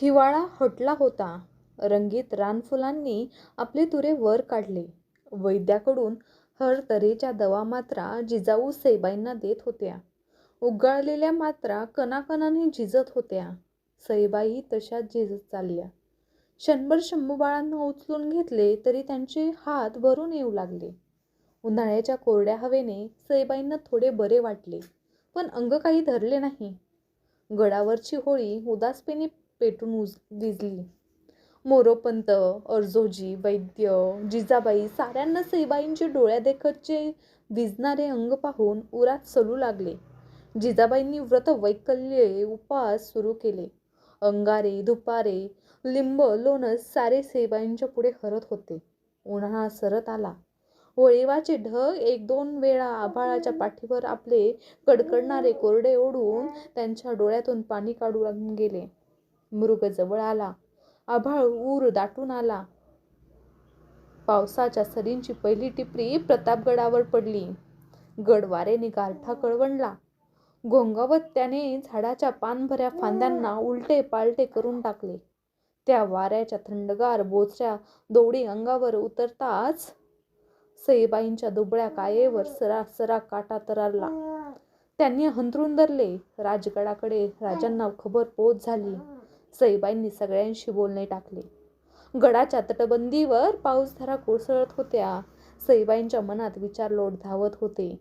हिवाळा हटला होता. रंगीत रानफुलांनी आपले तुरे वर काढले. वैद्याकडून हर तऱ्हेच्या दवा मात्रा जिजाऊ सईबाईंना देत होत्या. उगाळलेल्या मात्रा कणाकणाने झिजत होत्या. सईबाई तशाच झिजत चालल्या. क्षणभर शंभूबाळांना उचलून घेतले तरी त्यांचे हात भरून येऊ लागले. उन्हाळ्याच्या कोरड्या हवेने सईबाईंना थोडे बरे वाटले, पण अंग काही धरले नाही. गडावरची होळी उदासपणे पेटून उज विजली मोरोपंत, अर्जोजी, वैद्य, जिजाबाई साऱ्यांना सईबाईंचे डोळ्यादेखतचे विजणारे अंग पाहून उरात सलू लागले. जिजाबाईंनी व्रत-वैकल्ये, उपास सुरू केले. अंगारे, दुपारे लिंब, लोणस सारे सईबाईंच्या पुढे हरत होते. उन्हाळा सरत आला. वळिवाचे ढग एक-दोन वेळा आभाळाच्या पाठीवर आपले कडकडणारे कोरडे ओढून त्यांच्या डोळ्यातून पाणी काढून गेले. मृग जवळ आला. आभाळ ऊर दाटून आला. पावसाच्या सरींची पहिली टिपरी प्रतापगडावर पडली. गडवारेने गारठा कळवणला गोंगावत त्याने झाडाच्या पानभऱ्या फांद्यांना उलटे-पालटे करून टाकले. त्या वाऱ्याच्या थंडगार बोचऱ्या दोडी अंगावर उतरताच सईबाईंच्या दुबळ्या कायेवर सरा काटा तरारला त्यांनी अंथरूण धरले. राजगडाकडे राजांना खबर पोच झाली. सईबाईंनी सगळ्यांशी बोलणे टाकले. गडाच्या तटबंदीवर पाऊसधारा कोसळत होत्या. सईबाईंच्या मनात विचार लोट धावत होते.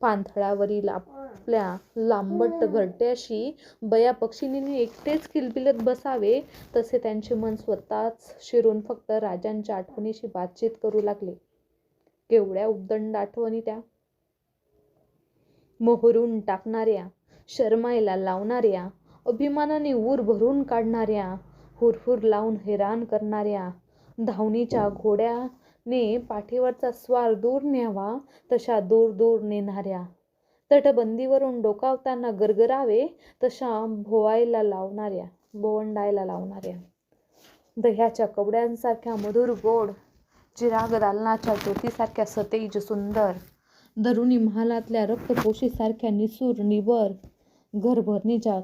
पाणथळावरील आपल्या लांबट घरट्याशी बया-पक्षिणींनी एकटेच किलबिलत बसावे तसे त्यांचे मन स्वतःच शिरून फक्त राजांच्या आठवणीशी बातचीत करू लागले. केवढ्या उद्दंड आठवणी त्या! मोहरून टाकणाऱ्या, शर्मायला लावणाऱ्या, अभिमानाने ऊर भरून काढणाऱ्या, हुरहुर लावून हैराण करणाऱ्या! धावणीच्या घोड्याने पाठीवरचा स्वार दूर न्यावा तशा दूर-दूर नेणाऱ्या! तटबंदीवरून डोकावताना गरगरावे तशा भोवायला लावणाऱ्या! दह्याच्या कवड्यांसारख्या मधुर गोड! चिराग दालनाच्या ज्योतीसारख्या सतेज सुंदर! दरुणी महालातल्या रक्तपोशीसारख्या निसूर निबर! घरभरणीच्या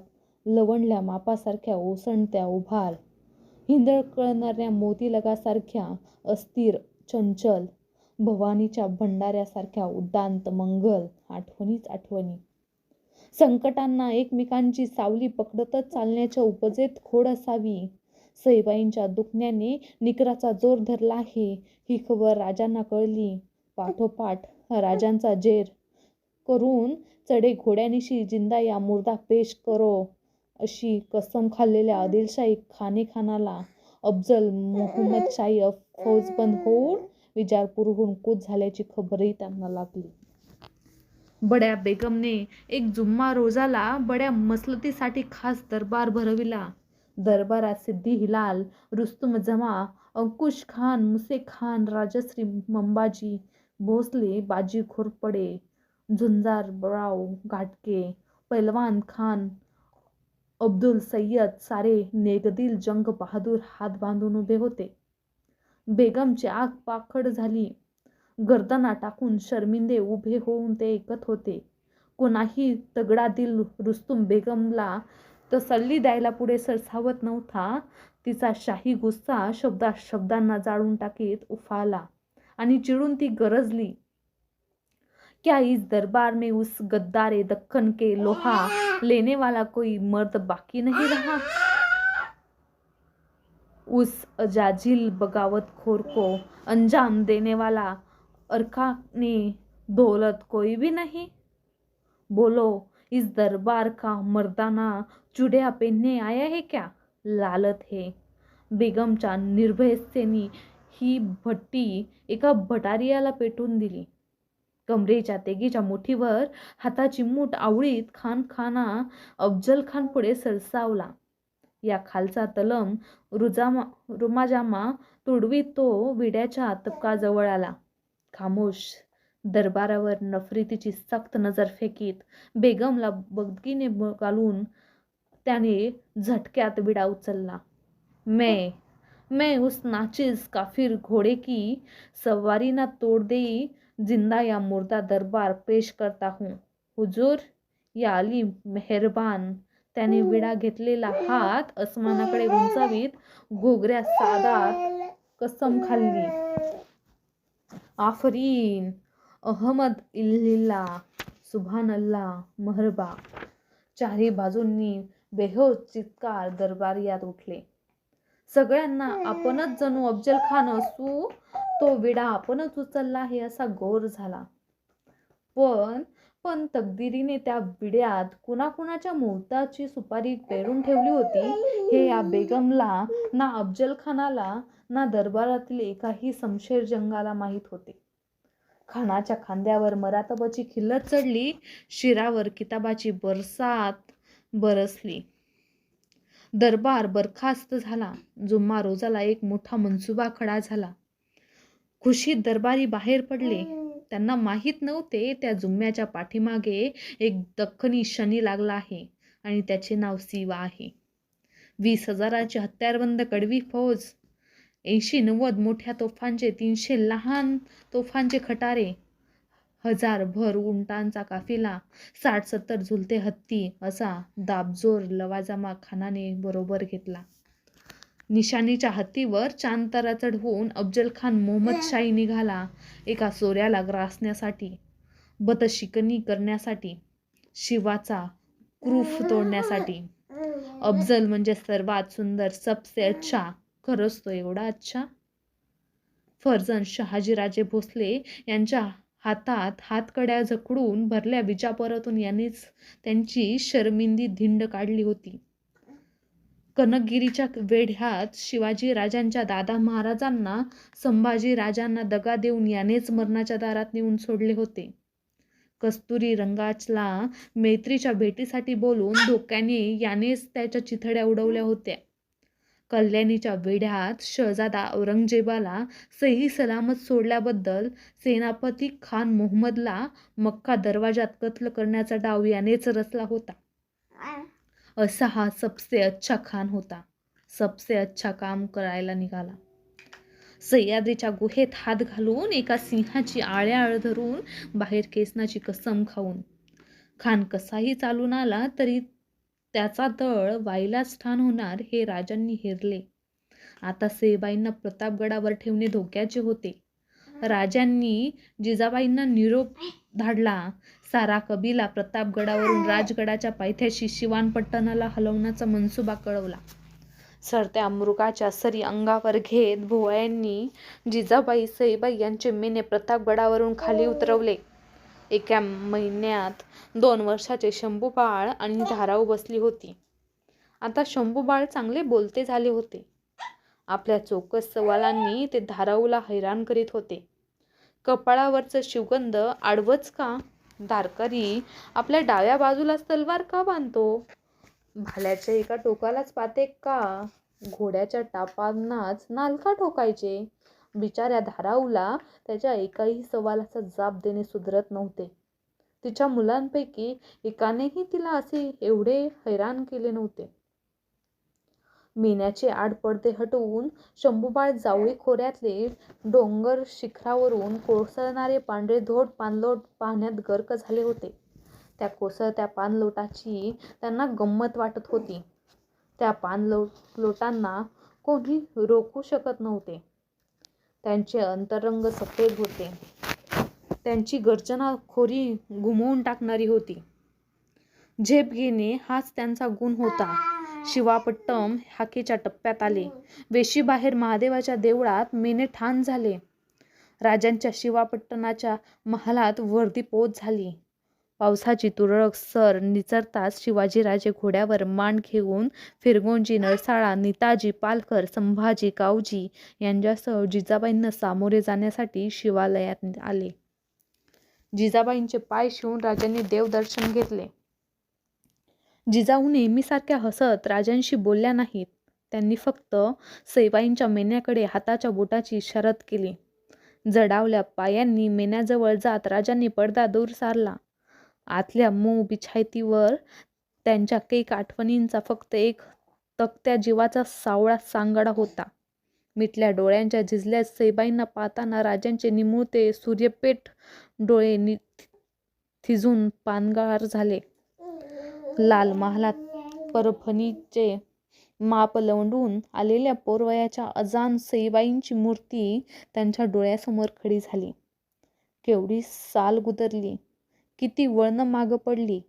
लवंडल्या मापासारख्या ओसंडत्या उभार! हिंदळकळणाऱ्या मोतीलगासारख्या अस्थिर चंचल! भवानीच्या भंडाऱ्यासारख्या उद्दांत मंगल! आठवणीच आठवणी! संकटांना एकमेकांची सावली पकडतच चालण्याच्या उपजेत खोड असावी! सईबाईंच्या दुखण्याने निकराचा जोर धरला आहे ही खबर राजांना कळली. पाठोपाठ राजांचा जेर करून चढे घोड्यानिशी जिंदा या मुर्दा पेश करो अशी कसम खाल्लेल्या आदिलशाही खानेखानाला अफजल मोहम्मदशाही फौजबंद होऊन विजारपूरहून कूच झाल्याची खबरही त्यांना लागली. बड्या बेगमने एक जुम्मा रोजाला बड्या मसलतीसाठी खास दरबार भरविला. दरबारात सिद्धी हिलाल, रुस्तुम जमा, अंकुश खान, मुसे खान, राजश्री मंबाजी भोसले, बाजी घोरपडे, झुंजारराव घाटके पैलवान खान अब्दुल सय्यद सारे नेगदील जंग बहादूर हात बांधून उभे होते. बेगमची आग पाखड झाली. गर्दना टाकून शर्मिंदे उभे होऊन ते ऐकत होते. कोणाही तगडा दिल रुस्तुम बेगमला तसल्ली द्यायला पुढे सरसावत नव्हता. तिचा शाही गुस्सा शब्दात शब्दांना जाळून टाकीत उफाळला आणि चिडून ती गरजली. क्या इस दरबार में उस गद्दार-ए के लोहा लेने वाला कोई मर्द बाकी नहीं रहा? उस अजाजिल बगावतखोर को अंजाम देने वाला अरकान-ए-दौलत कोई भी नहीं? बोलो, इस दरबार का मर्दाना चुडिया पहनने आया है क्या? लालत है! बेगमच्या निर्भयतेने ही भट्टी एका भटारियाला पेटून दिली. कमरेच्या तेगीच्या मुठीवर हाताची मूठ आवळीत खानखाना पुढे सरसावला. या खालचा तलम रुजामा रुमाजामा तुडवीत तो विड्याच्या तबकाजवळ आला. खामोश दरबारावर नफरीतीची सक्त नजर फेकीत बेगमला बगीने घालून त्याने झटक्यात विडा उचलला. मैं मैं उस नाचीज काफिर घोडे की सवारी ना तोड देई जिंदा या मुर्दा दरबार पेश करता हूँ. हुजूर, या अली मेहरबान. त्याने विडा घेतलेला हात अस्मानाकडे उंचावीत घोगऱ्या सादा कसम खाल्ली. आफरीन अहमद इल्लिल्ला सुभान अल्ला महरबा. चारी बाजूंनी बेहोश चित्कार दरबारियात उठले. सगळ्यांना आपणच जणू अफजल खान असू तो विडा आपणच उचलला आहे असा गोर झाला. पण पण तकदिरीने त्या विड्यात कुणाकुणाच्या मोताची सुपारी पेरून ठेवली होती हे या बेगमला ना अफजल खानाला ना दरबारातील एकाही समशेर जंगाला माहीत होते. खानाच्या खांद्यावर मरातबाची खिल्लत चढली शिरावर किताबाची बरसात बरसली. दरबार बरखास्त झाला. जुम्मा रोजाला एक मोठा मनसुबा खडा झाला. खुशीत दरबारी बाहेर पडले. त्यांना माहीत नव्हते त्या जुम्म्याच्या पाठीमागे एक दख्खनी शनी लागला आहे आणि त्याचे नाव सिवा आहे. वीस हजाराची हत्यारबंद कडवी फौज ऐंशी नव्वद मोठ्या तोफांचे तीनशे लहान तोफांचे खटारे हजार भर उंटांचा काफिला साठ सत्तर झुलते हत्ती असा दाबजोर लवाजमा खानाने बरोबर घेतला. निशाणीच्या हत्तीवर चांदतारा चढवून अफजल खान मोहम्मद शाही निघाला एका सोऱ्याला ग्रासण्यासाठी बतशिकनी करण्यासाठी शिवाचा क्रूफ तोडण्यासाठी. अफजल म्हणजे सर्वात सुंदर सबसे अच्छा खरंच तो एवढा अच्छा? फर्जन शहाजीराजे भोसले यांच्या हातात हातकड्या जखडून भरल्या विजापरातून यांनीच त्यांची शर्मिंदी धिंड काढली होती. कनकगिरीच्या वेढ्यात शिवाजी राजांच्या दादा महाराजांना संभाजी राजांना दगा देऊन यानेच मरणाच्या दारात नेऊन सोडले होते. कस्तुरी रंगाचला मैत्रीच्या भेटीसाठी बोलून धोक्याने यानेच त्याच्या चिथड्या उडवल्या होत्या. कल्याणीच्या वेढ्यात शहजादा औरंगजेबाला सही सलामत सोडल्याबद्दल सेनापती खान मोहम्मदला मक्का दरवाजात कत्ल करण्याचा डाव यानेच रचला होता. असा हा सबसे अच्छा खान होता. सबसे अच्छा काम करायला निघाला. सह्याद्रीच्या गुहेत हात घालून एका सिंहाची आळ्याळ धरून बाहेर केसनाची कसम खाऊन. खान कसाही चालून आला तरी त्याचा दळ वाईलाच ठाण होणार हे राजांनी हेरले. आता सेबाईंना प्रतापगडावर ठेवणे धोक्याचे होते. राजांनी जिजाबाईंना निरोप धाडला सारा कबिला प्रतापगडावरून राजगडाच्या पायथ्याशी शिवानपट्टणाला हलवण्याचा मनसुबा कळवला. सरत्या मृगाच्या सरी अंगावर घेत भुवयांनी जिजाबाई सईबाई यांचे मेने प्रतापगडावरून खाली उतरवले. एका महिन्यात दोन वर्षाचे शंभूबाळ आणि धाराऊ बसली होती. आता शंभूबाळ चांगले बोलते झाले होते. आपल्या चोकस सवालांनी ते धाराऊला हैराण करीत होते. कपाळावरचं शिवगंध आडवच का? दारकरी आपल्या डाव्या बाजूलाच तलवार का बांधतो? भाल्याच्या एका टोकालाच पाते का? घोड्याच्या टापांनाच नालका ठोकायचे? बिचाऱ्या धाराऊला त्याच्या एकाही सवालाचा जाब देणे सुधरत नव्हते. तिच्या मुलांपैकी एकानेही तिला असे एवढे हैराण केले नव्हते. मिन्याचे आडपडदे हटवून शंभूबाळ जावळी खोऱ्यातले डोंगर शिखरावरून कोसळणारे पांढरे धोड पाणलोट पाहण्यात गर्क झाले होते. त्या कोसळत्या पाणलोटाची त्यांना गंमत वाटत होती. त्या पाणलोट लोटांना कोणी रोखू शकत नव्हते. त्यांचे अंतरंग सफेद होते. त्यांची गर्जना खोरी घुमवून टाकणारी होती. झेप घेणे हाच त्यांचा गुण होता. शिवापट्टम हाकेच्या टप्प्यात आले. वेशीबाहेर महादेवाच्या देवळात मेने ठाण झाले. राजांच्या शिवापट्टणाच्या महालात वर्दी पोच झाली. पावसाची तुरळक सर निचरताच शिवाजीराजे घोड्यावर मान घेऊन फिरगोंजी नरसाळा नीताजी पालकर संभाजी कावजी यांच्यासह जिजाबाईंना सामोरे जाण्यासाठी शिवालयात आले. जिजाबाईंचे पाय शिवून राजांनी देवदर्शन घेतले. जिजाऊ नेहमीसारख्या हसत राजांशी बोलल्या नाहीत. त्यांनी फक्त सैबाईंच्या मेन्याकडे हाताच्या बोटाची इशारत केली. जडावल्या पायांनी मेन्याजवळ जात राजांनी पडदा दूर सारला. आतल्या मऊ बिछायतीवर त्यांच्या कैक आठवणींचा फक्त एक तक्त्या जीवाचा सावळा सांगाडा होता. मिटल्या डोळ्यांच्या झिजल्या सईबाईंना पाहताना राजांचे निमुळते सूर्यपेठ डोळे नि थिजून पानगार झाले. लाल महालात परभणीचे माप लवंडून आलेल्या पोरवयाच्या अजान सईबाईंची मूर्ती त्यांच्या डोळ्यासमोर खडी झाली. केवढी साल गुदरली. किती वळणं मागं पडली.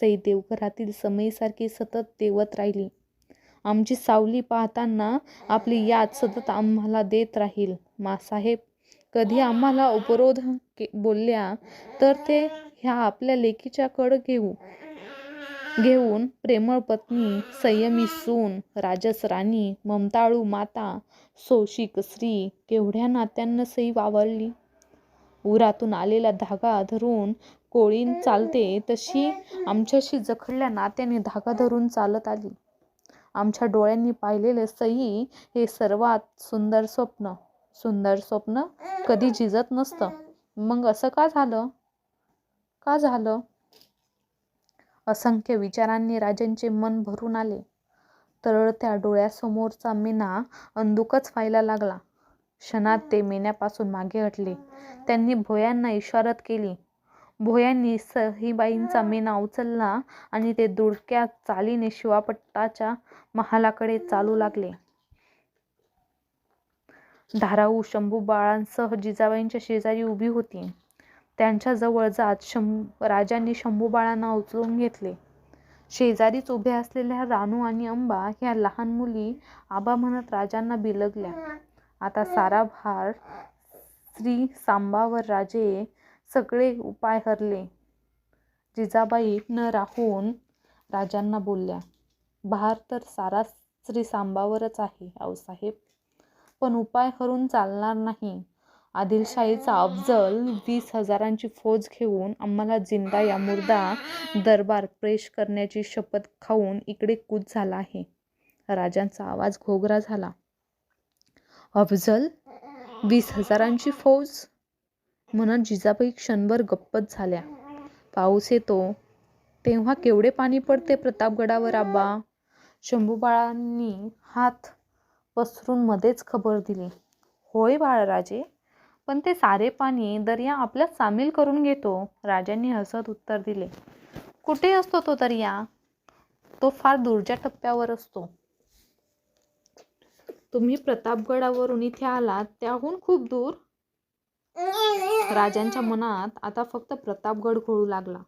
सई देवघरातील समयीसारखी सतत देवत राहिली. आमची सावली पाहताना आपली याद सतत आम्हाला देत राहील. मासाहेब कधी आम्हाला उपरोध के बोलल्या तर ते ह्या आपल्या लेकीच्या कड घेऊ. घेऊन प्रेमळ पत्नी संयमी सून राजस राणी ममताळू माता सोशिक स्त्री केवढ्या नात्यांना सई वावरली. उरातून आलेला धागा धरून कोळीन चालते तशी आमच्याशी जखडल्या नात्याने धागा धरून चालत आली. आमच्या डोळ्यांनी पाहिलेले सई हे सर्वात सुंदर स्वप्न. सुंदर स्वप्न कधी झिजत नसतं. मग असं का झालं? का झालं? असंख्य विचारांनी राजांचे मन भरून आले. तरळत्या डोळ्यासमोरचा मेना अंदुकच व्हायला लागला. क्षणात ते मेन्यापासून मागे हटले. त्यांनी भोयांना इशारत केली. भोयांनी सहीबाईंचा मेना उचलला आणि ते दुडक्या चालीने शिवापट्टाच्या महालाकडे चालू लागले. धाराऊ शंभू बाळांसह जिजाबाईंच्या शेजारी उभी होती. त्यांच्याजवळ जात शंभ राजांनी शंभूबाळांना उचलून घेतले. शेजारीच उभ्या असलेल्या रानू आणि अंबा ह्या लहान मुली आबा म्हणत राजांना बिलगल्या. आता सारा भार श्री सांबावर राजे सगळे उपाय हरले. जिजाबाई न राहून राजांना बोलल्या भार तर सारा श्री सांबावरच आहे आऊसाहेब पण उपाय हरून चालणार नाही. आदिलशाहीचा अफजल वीस हजारांची फौज घेऊन आम्हाला जिंदा या मुर्दा दरबार प्रेश करण्याची शपथ खाऊन इकडे कूच झाला आहे. राजांचा आवाज घोगरा झाला. अफजल वीस हजारांची फौज? म्हणत जिजाबाई क्षणभर गप्पच झाल्या. पाऊस येतो. तेव्हा केवढे पाणी पडते प्रतापगडावर आबा? शंभूबाळांनी हात पसरून मध्येच खबर दिली. होय बाळराजे पण ते सारे पाणी दर्या आपल्यात सामील करून घेतो. राजांनी हसत उत्तर दिले. कुठे असतो तो दर्या? तो फार दूरच्या टप्प्यावर असतो. तुम्ही प्रतापगडावरून इथे आलात त्याहून खूप दूर? राजांच्या मनात आता फक्त प्रतापगड घोळू लागला.